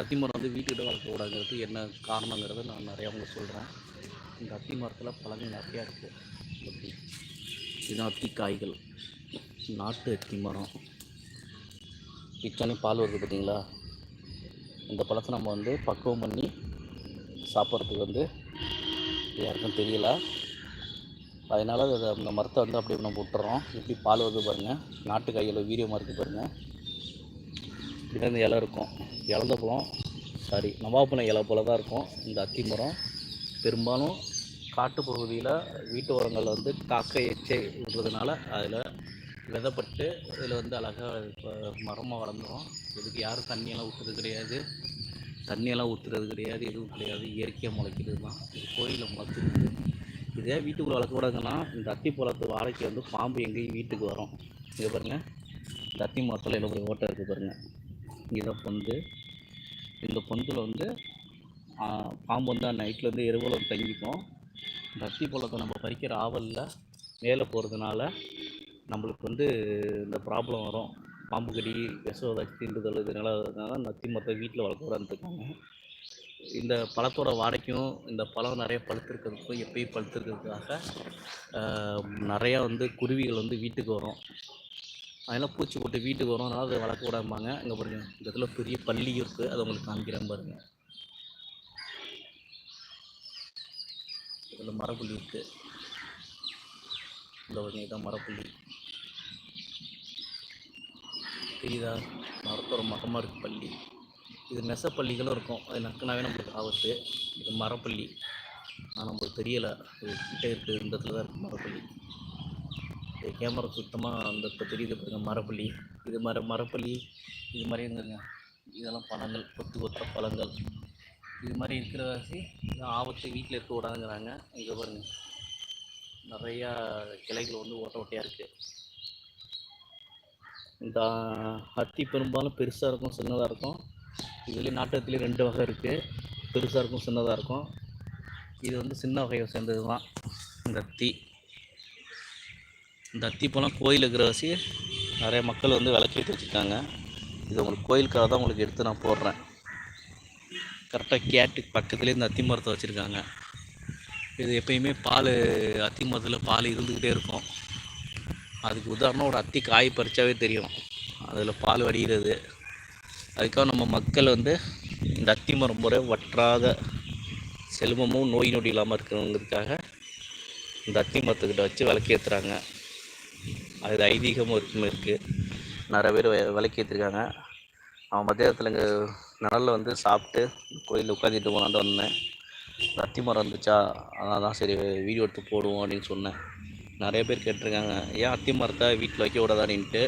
அத்தி மரம் வந்து வீட்டுக்கிட்ட வளர்க்கக்கூடாதுங்கிறது என்ன காரணங்கிறத நான் நிறையா உங்களுக்கு சொல்கிறேன் இந்த அத்தி மரத்தில் பழங்கள் நிறையா இருக்குது எப்படி இதுதான் அத்தி காய்கள். நாட்டு அத்தி மரம். பிச்சானே பால் வருது பார்த்தீங்களா? இந்த பழத்தை நம்ம வந்து பக்குவம் பண்ணி சாப்பிட்றதுக்கு வந்து யாருக்கும் தெரியல. அதனால் அதை அந்த மரத்தை வந்து அப்படியே நம்ம விட்டுறோம். எப்படி பால் வருது பாருங்கள் நாட்டு காய்கள் வீரியமாக இருக்குது பாருங்கள் இந்த இலை இருக்கும். இழந்த பழம் சாரி நவாப்பழம் இலை போல தான் இருக்கும். இந்த அத்தி மரம். பெரும்பாலும் காட்டு பகுதியில் வீட்டு உரங்கள் வந்து காக்கை எச்சை விடுறதுனால அதில் விதப்பட்டு இதில் வந்து அழகாக இப்போ மரமாக வளர்ந்துரும். இதுக்கு யாரும் தண்ணியெல்லாம் ஊற்றுறது கிடையாது. தண்ணியெல்லாம் ஊற்றுறது கிடையாது எதுவும் கிடையாது. இயற்கையாக முளைக்கிறது தான். இது கோயிலில் முளைச்சிருக்கு. இதே வீட்டுக்குள்ளே வளர்க்கக்கூடாதுன்னா இந்த அத்தி பழத்து வாழைக்கு வந்து பாம்பு எங்கேயும் வீட்டுக்கு வரும். இங்கே பாருங்கள் இந்த அத்தி மரத்தில் எவ்வளோ பெரிய ஓட்டை இருக்குது பாருங்கள் இங்கே பொந்து இந்த பொந்தில் வந்து பாம்பு வந்து நைட்டில் வந்து எருவில் தங்கிக்கும். இந்த பழத்தை நம்ம பறிக்கிற ஆவலில் மேலே போகிறதுனால நம்மளுக்கு வந்து இந்த ப்ராப்ளம் வரும். பாம்பு கடி விஷம் தீண்டுதல் இதனால அதனால இந்த வீட்டில் வளர்க்க வரந்துருக்காங்க இந்த பழத்தோட வாடைக்கும் இந்த பழம் நிறைய பழுத்திருக்கிறதுக்கும் எப்பயும் பழுத்திருக்கிறதுக்காக நிறையா வந்து குருவிகள் வந்து வீட்டுக்கு வரும். அதெல்லாம் பூச்சி போட்டு வீட்டுக்கு வரும். அதனால் அதை வளர்க்க விடாமாங்க அங்கே பாருங்க இந்த இடத்துல பெரிய பள்ளி இருக்குது அதை உங்களுக்கு காமிக்கிறேன் பாருங்க. இதில் மரப்புள்ளி இருக்குது இந்த பாருங்க இதான் மரப்புள்ளி. தெரியுதா? மரத்தோட மகமாக இருக்குது பள்ளி இது நெசப்பள்ளிகளும் இருக்கும். அது நக்குனாவே நம்மளுக்கு ஆபத்து. இது மரப்பள்ளி. ஆனால் நம்மளுக்கு தெரியலை. இது கிட்ட இருக்குது. இந்த இடத்துல தான் இருக்குது மரப்பள்ளி. கேமரா சுத்தமாக அந்த இப்போ தெரியுது பாருங்கள் மரப்பள்ளி இது மர மரப்பள்ளி இது மாதிரி இருந்துங்க. இதெல்லாம் பழங்கள் கொத்து கொத்த பழங்கள். இது மாதிரி இருக்கிற வாசி ஆபத்து வீட்டில் இருக்க விடாதுங்கிறாங்க இங்கே பாருங்கள் நிறையா கிளைகள் வந்து ஓட்ட ஓட்டையாக இருக்குது இந்த அத்தி பெரும்பாலும் பெருசாக இருக்கும் சின்னதாக இருக்கும். இதுலேயும் நாட்டத்துலேயும் ரெண்டு வகை இருக்குது பெருசாக இருக்கும் சின்னதாக இருக்கும். இது வந்து சின்ன வகையை சேர்ந்தது தான் இந்த அத்தி. இந்த அத்திப்பழம் கோயில் இருக்கிற வசி நிறைய மக்கள் வந்து விளக்கேற்றி வச்சுருக்காங்க. இது உங்களுக்கு கோயிலுக்காக தான் உங்களுக்கு எடுத்து நான் போடுறேன். கரெக்டாக கேட்டுக்கு பக்கத்துலேயே இந்த அத்தி மரத்தை வச்சுருக்காங்க. இது எப்பயுமே பால் அத்தி மரத்தில் பால் இருந்துக்கிட்டே இருக்கும். அதுக்கு உதாரணம் ஒரு அத்தி காய் பறிச்சாவே தெரியும். அதில் பால் வடிகிறது. அதுக்காக நம்ம மக்கள் வந்து இந்த அத்தி மரம் முறை வற்றாத செல்வமும் நோய் நொடி இல்லாமல் இருக்கிறவங்களுக்காக இந்த அத்தி மரத்துக்கிட்ட வச்சு விளக்கேற்றுறாங்க அது ஐதீகமும் இருக்குமே இருக்குது நிறைய பேர் வெ- விளக்கேற்றிருக்காங்க அவன் மத்தியானத்தில் இங்கே நிழலில் வந்து சாப்பிட்டு கோயிலில் உட்காந்துட்டு போனான்னு வந்தேன் ரத்தி அத்தி மரம் இருந்துச்சா அதான் தான் சரி வீடியோ எடுத்து போடுவோம் அப்படின்னு சொன்னேன். நிறைய பேர் கேட்டிருக்காங்க. ஏன் அத்தி மரத்தை வீட்டில் வைக்க விடாதானின்ட்டு?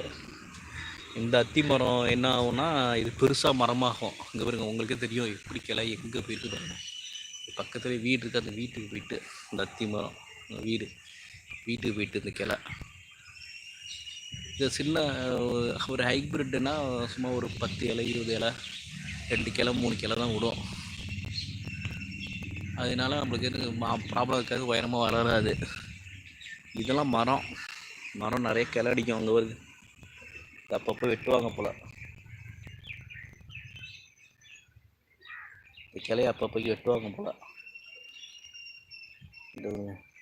இந்த அத்தி மரம் என்ன ஆகும்னா இது பெருசாக மரமாகும். இங்கே பாருங்க உங்களுக்கே தெரியும். எப்படி கிளை எங்கே போயிருக்கு பாருங்க. பக்கத்துலேயே வீடு இருக்குது அந்த வீட்டுக்கு போயிட்டு இந்த அத்தி மரம் வீடு வீட்டுக்கு போயிட்டு இந்த கிளை. இது சின்ன ஒரு ஹைப்ரிட்டுனா சும்மா ஒரு பத்து இலை இருபது இலை ரெண்டு கிளை மூணு கிளை தான் விடும். அதனால நம்மளுக்கு எதுவும் ப்ராப்ளம் இருக்காது உயரமாக வளராது. இதெல்லாம் மரம். மரம் நிறைய கிளை அடிக்கும் அங்கே வருது. இது அப்பப்போ வெட்டுவாங்க போல். இந்த கிளைய அப்பப்போக்கு வெட்டுவாங்க போல். இந்த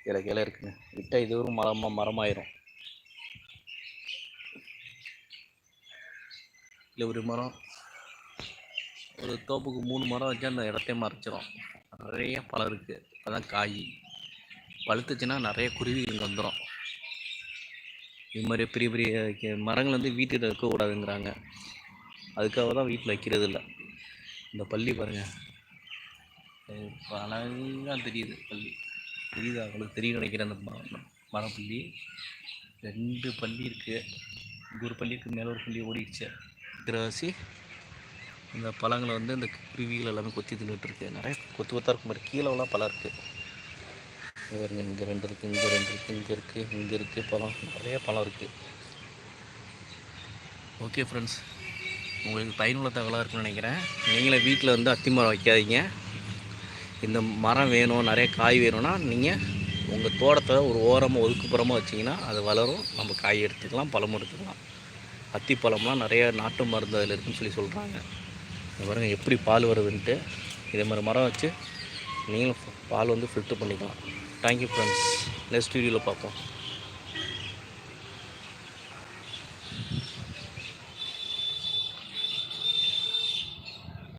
கிளை கிளை இருக்குங்க விட்டால் இது ஒரு மரமாக மரமாயிரும். இல்லை ஒரு மரம் ஒரு தோப்புக்கு மூணு மரம் வச்சா அந்த இடத்தையே மறைச்சிடும் நிறைய பழம் இருக்குது அதான் காய். பழுத்துச்சுன்னா நிறைய குருவிகள் இங்கே வந்துடும் இது மாதிரி பெரிய பெரிய மரங்கள் வந்து வீட்டில் இருக்கக்கூடாதுங்கிறாங்க அதுக்காக தான் வீட்டில் வைக்கிறது இல்லை. இந்த பள்ளி பாருங்கள் அழகாக தெரியுது பள்ளி. தெரியுது? அவங்களுக்கு தெரியும் நினைக்கிறேன் அந்த ம- மரப்பள்ளி. ரெண்டு பள்ளி இருக்குது ஒரு பள்ளிக்கு மேலே ஒரு பள்ளி ஓடிடுச்சு. இருக்கிறவாசி இந்த பழங்களை வந்து இந்த குருவிகள் எல்லாமே கொத்தி தின்னுட்டு இருக்கு நிறைய கொத்து கொத்தாக இருக்கும் மாதிரி கீழெல்லாம் பழம் இருக்குது பாருங்க இங்கே ரெண்டு இருக்குது இங்கே ரெண்டு இருக்குது இங்கே இருக்குது இங்கே இருக்குது பழம். நிறைய பழம் இருக்குது ஓகே ஃப்ரெண்ட்ஸ் உங்களுக்கு பயனுள்ள தகவலாக இருக்குன்னு நினைக்கிறேன். நீங்களே வீட்டில் வந்து அத்தி மரம் வைக்காதீங்க. இந்த மரம் வேணும் நிறைய காய் வேணும்னா நீங்கள் உங்கள் தோட்டத்தை ஒரு ஓரமாக ஒதுக்குப்புறமாக வச்சிங்கன்னா அது வளரும். நம்ம காய் எடுத்துக்கலாம் பழமும் எடுத்துக்கலாம். அத்திப்பழம்லாம் நிறைய நாட்டு மருந்து அதில் இருக்குன்னு சொல்லி சொல்கிறாங்க பாருங்கள் பாருங்க எப்படி பால் வருதுன்ட்டு. இதே மாதிரி மரம் வச்சு நீங்களும் பால் வந்து ஃபில்டர் பண்ணிக்கலாம். தேங்க்யூ ஃப்ரெண்ட்ஸ் நெக்ஸ்ட் வீடியோவில் பார்ப்போம்.